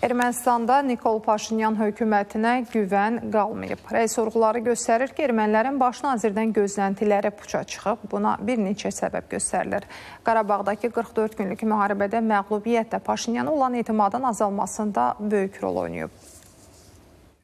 Ermənistanda Nikol Paşinyan hökumətinə güvən qalmayıb. Rəy sorğuları göstərir ki, ermənilərin baş nazirdən gözləntiləri puça çıxıb. Buna bir neçə səbəb göstərilir. Qarabağdakı 44 günlük müharibədə məğlubiyyətlə Paşinyana olan etimadın azalmasında böyük rol oynayıb.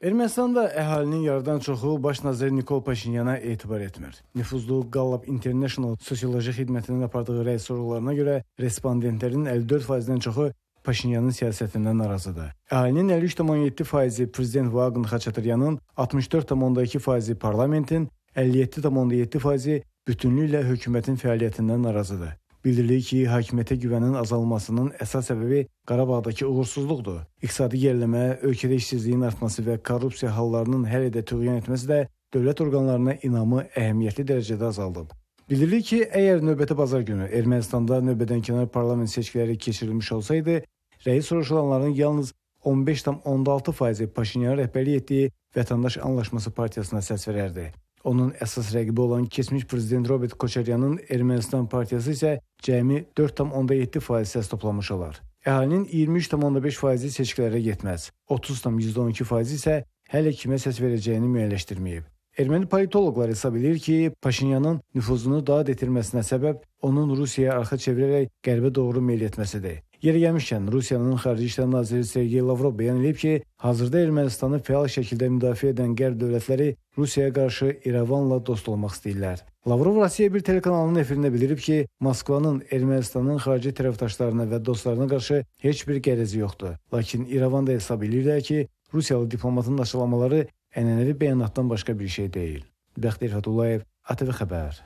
Ermənistanda əhalinin yarıdan çoxu baş nazir Nikol Paşinyana etibar etmir. Nüfuzlu Gallup International sosioloji xidmətinin apardığı rəy sorğularına görə respondentlərin 54%-dən çoxu Paşinyanın siyasətindən narazıdır. Əhalinin 53,7%-i prezident Vaqon Xaçatryanın, 64,2%-i parlamentin, 57,7%-i bütünlüklə hökumətin fəaliyyətindən narazıdır. Bildirilir ki, hakimiyyətə güvənin azalmasının əsas səbəbi Qarabağdakı uğursuzluqdur. İqtisadi geriləmə, ölkədə işsizliyin artması və korrupsiya hallarının hər yerdə tüğyan etməsi də dövlət orqanlarına inamı əhəmiyyətli dərəcədə azaldıb. Bildirilir ki, əgər növbəti bazar günü Ermənistanda növbədənkənar parlament seçkiləri keçirilmiş olsaydı, rəyi soruşulanların yalnız 15,6%-i Paşinyan rəhbərlik etdiyi Vətəndaş Anlaşması partiyasına səs verərdi. Onun əsas rəqibi olan keçmiş prezident Robert Koçaryanın Ermənistan partiyası isə cəmi 4,7% səs toplamış olar. Əhalinin 23,5%-i seçkilərə getməz. 30,12% isə hələ kimə səs verəcəyini müəyyənləşdirməyib. Erməni politoloqlar hesab edir ki, Paşinyanın nüfuzunu daha detirməsinə səbəb onun Rusiyaya arxa çevirərək qərbə doğru meyl etməsidir. Yeri gəlmişkən, Rusiyanın Xarici İşlər naziri Sergey Lavrov bəyan edib ki, hazırda Ermənistanı fəal şəkildə müdafiə edən qərb dövlətləri Rusiyaya qarşı İrəvanla dost olmaq istəyirlər. Lavrov Rusiya bir telekanalının efirində bildirib ki, Moskvanın Ermənistanın xarici tərəfdaşlarına və dostlarına qarşı heç bir qərəzi yoxdur. Lakin İrəvan da hesab edirlər ki, Rusiyalı diplomatın açıqlamaları ənənəvi bəyanatdan başqa bir şey deyil. Bəxtiyar Fətullayev, ATV xəbər.